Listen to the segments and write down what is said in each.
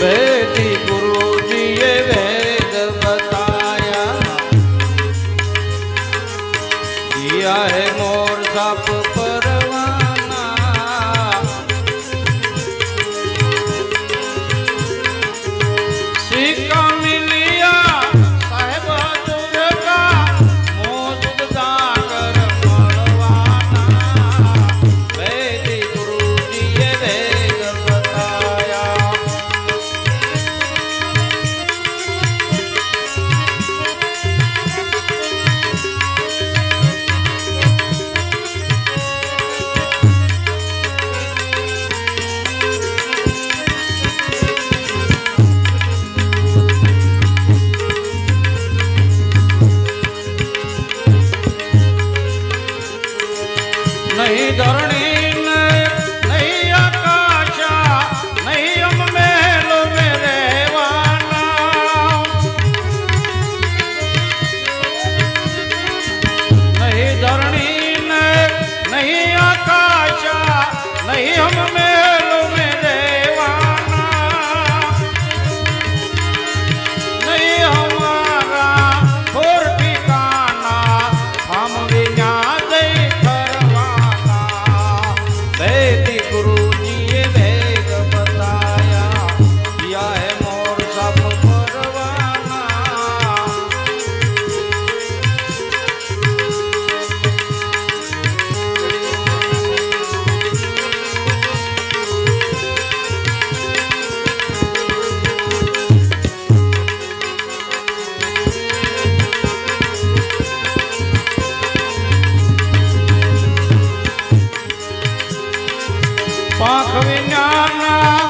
વેતી ગુરુજીએ વેદ બતાયા. દિયા હે મોર સાપ ધરણી આંખ વિના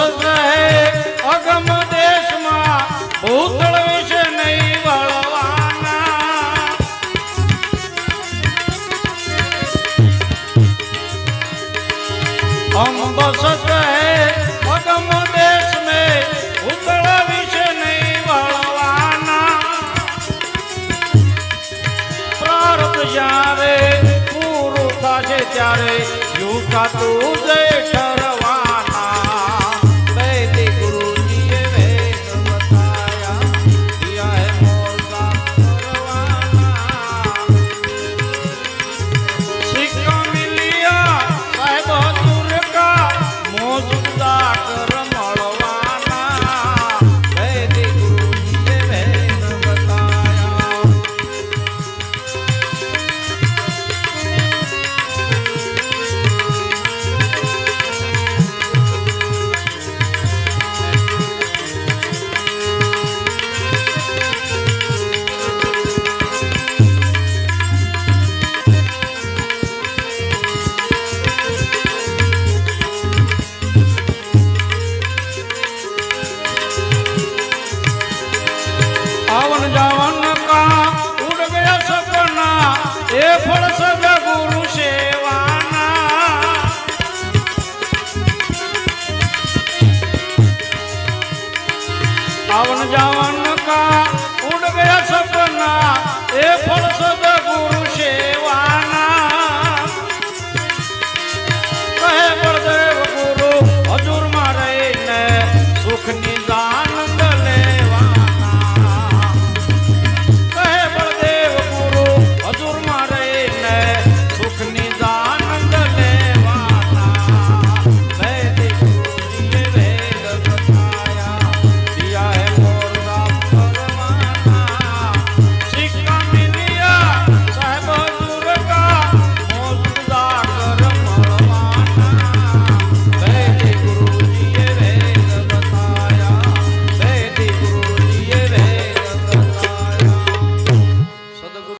વસત રહે. અગમ દેશમાં ભૂતળ વિશે નહીં વળવાના. હમ વસત રહે અગમ દેશ મે ભૂતળ વિશે નહીં વળવાના. પ્રારબ્ધ જ્યારે પૂરું થશે ત્યારે યુ તું જય जाओ